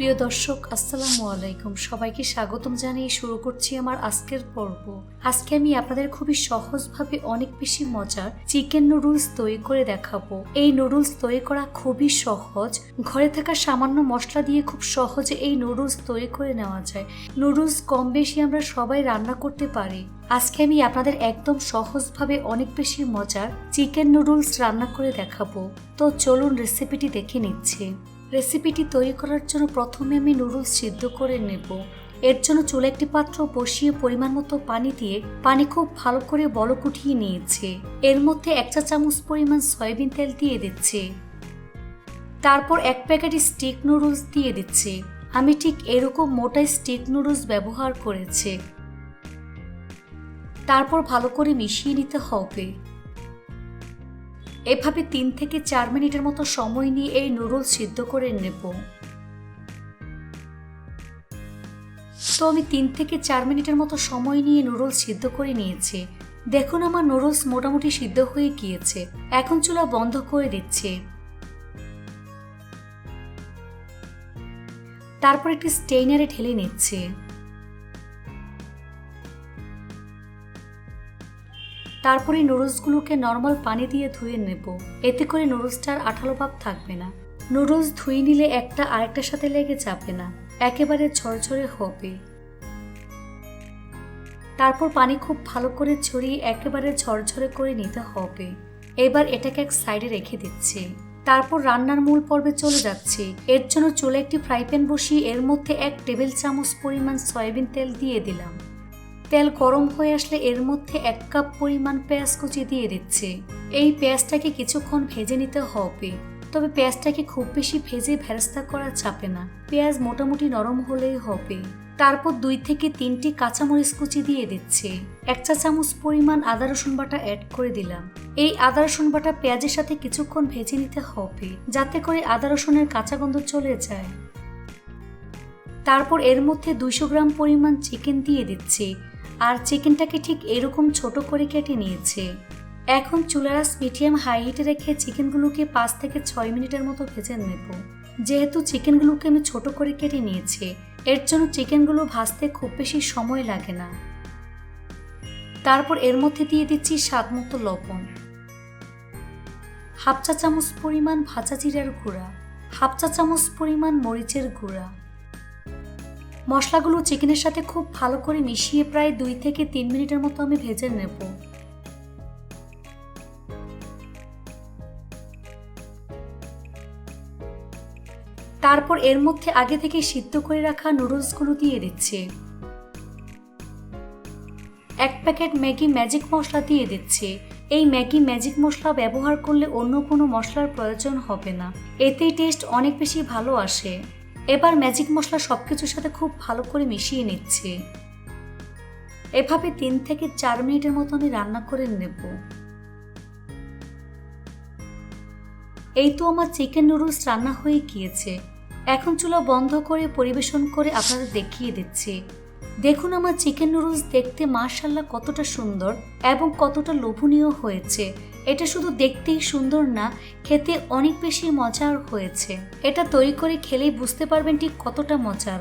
প্রিয় দর্শক, আসসালামু আলাইকুম। সবাইকে স্বাগতম জানিয়ে শুরু করছি আমার আজকের পর্ব। আজকে আমি আপনাদের খুবই সহজভাবে অনেক বেশি মজার চিকেন নুডলস তৈরি করে দেখাবো। এই নুডলস তৈরি করা খুবই সহজ। ঘরে থাকা সামান্য মশলা দিয়ে খুব সহজে এই নুডলস তৈরি করে নেওয়া যায়। নুডলস কম বেশি আমরা সবাই রান্না করতে পারি। আজকে আমি আপনাদের একদম সহজভাবে অনেক বেশি মজার চিকেন নুডলস রান্না করে দেখাবো। তো চলুন রেসিপিটি দেখে নিচ্ছি। রেসিপিটি তৈরি করার জন্য প্রথমে আমি নুডলস সিদ্ধ করে নেব। এর জন্য চুলে একটি পাত্র বসিয়ে পরিমাণ মতো পানি দিয়ে পানি খুব ভালো করে বলক উঠিয়ে নিয়েছে। এর মধ্যে এক চা চামচ পরিমাণ সয়াবিন তেল দিয়ে দিচ্ছে। তারপর এক প্যাকেট স্টিক নুডলস দিয়ে দিচ্ছে। আমি ঠিক এরকম মোটা স্টিক নুডলস ব্যবহার করেছে। তারপর ভালো করে মিশিয়ে নিতে হবে। এভাবে তিন থেকে চার মিনিটের মতো সময় নিয়ে এই নুডলস সিদ্ধ করে নেব। তো আমি তিন থেকে চার মিনিটের মতো সময় নিয়ে নুডলস সিদ্ধ করে নিয়েছি। দেখুন আমার নুডলস মোটামুটি সিদ্ধ হয়ে গিয়েছে। এখন চুলা বন্ধ করে দিচ্ছে। তারপর একটি স্টেইনারে ঢেলে নিচ্ছে। তারপরে নুডলসগুলোকে নর্মাল পানি দিয়ে ধুয়ে নেব। এতে করে নুডলসটার আঠালো ভাব থাকবে না। নুডলস ধুয়ে নিলে একটা আরেকটার সাথে লেগে যাবে না। একেবারে ঝরঝরে হবে। তারপর পানি খুব ভালো করে ছড়িয়ে একেবারে ঝরঝরে করে নিতে হবে। এবার এটাকে এক সাইডে রেখে দিচ্ছি। তারপর রান্নার মূল পর্বে চলে যাচ্ছে। এর জন্য চুলে একটি ফ্রাই প্যান বসিয়ে এর মধ্যে এক টেবিল চামচ পরিমাণ সয়াবিন তেল দিয়ে দিলাম। তেল গরম হয়ে আসলে এর মধ্যে এক কাপ পরিমাণ পেঁয়াজ কুচি দিয়ে দিচ্ছে। এই পেঁয়াজটাকে কিছুক্ষণ ভেজে নিতে হবে। তবে পেঁয়াজটাকে খুব বেশি ভেজে ভেরাস্তা করা চাপে না। পেঁয়াজ মোটামুটি নরম হলেই হবে। তারপর দুই থেকে তিনটি কাঁচামরিচ কুচি দিয়ে দিচ্ছে। এক চা চামচ পরিমাণ আদা রসুন বাটা অ্যাড করে দিলাম। এই আদা রসুন বাটা পেঁয়াজের সাথে কিছুক্ষণ ভেজে নিতে হবে, যাতে করে আদা রসুনের কাঁচা গন্ধ চলে যায়। তারপর এর মধ্যে দুইশো গ্রাম পরিমাণ চিকেন দিয়ে দিচ্ছে। আর চিকেনটাকে ঠিক এরকম ছোট করে কেটে নিয়েছে। এখন চুলারাস মিডিয়াম হাই হিটে রেখে চিকেনগুলোকে পাঁচ থেকে ছয় মিনিটের মতো ভেজে নেব। যেহেতু চিকেনগুলোকে আমি ছোট করে কেটে নিয়েছি, এর জন্য চিকেনগুলো ভাজতে খুব বেশি সময় লাগে না। তারপর এর মধ্যে দিয়ে দিচ্ছি স্বাদ মতো লবণ। হাফ চা চামচ পরিমাণ ভাজা জিরার গুঁড়া, হাফ চা চামচ পরিমাণ মরিচের গুঁড়া। মশলাগুলো চিকেনের সাথে খুব ভালো করে মিশিয়ে প্রায় দুই থেকে তিন মিনিটের মতো আমি ভেজে নেব। তারপর এর মধ্যে আগে থেকে সিদ্ধ করে রাখা নুডলসগুলো দিয়ে দিচ্ছে। এক প্যাকেট ম্যাগি ম্যাজিক মশলা দিয়ে দিচ্ছে। এই ম্যাগি ম্যাজিক মশলা ব্যবহার করলে অন্য কোনো মশলার প্রয়োজন হবে না। এতেই টেস্ট অনেক বেশি ভালো আসে। এবার ম্যাজিক মশলা সব কিছুর সাথে খুব ভালো করে মিশিয়ে নিচ্ছে। এভাবে তিন থেকে চার মিনিটের মতো আমি রান্না করে নেব। এই তো আমার চিকেন নুডলস রান্না হয়ে গিয়েছে। এখন চুলা বন্ধ করে পরিবেশন করে আপনাদের দেখিয়ে দিচ্ছি। দেখুন আমার চিকেন নুডলস দেখতে মার্শাল্লাহ কতটা সুন্দর এবং কতটা লোভনীয় হয়েছে। এটা শুধু দেখতেই সুন্দর না, খেতে অনেক বেশি মজার হয়েছে। এটা তৈরি করে খেলেই বুঝতে পারবেন ঠিক কতটা মজার।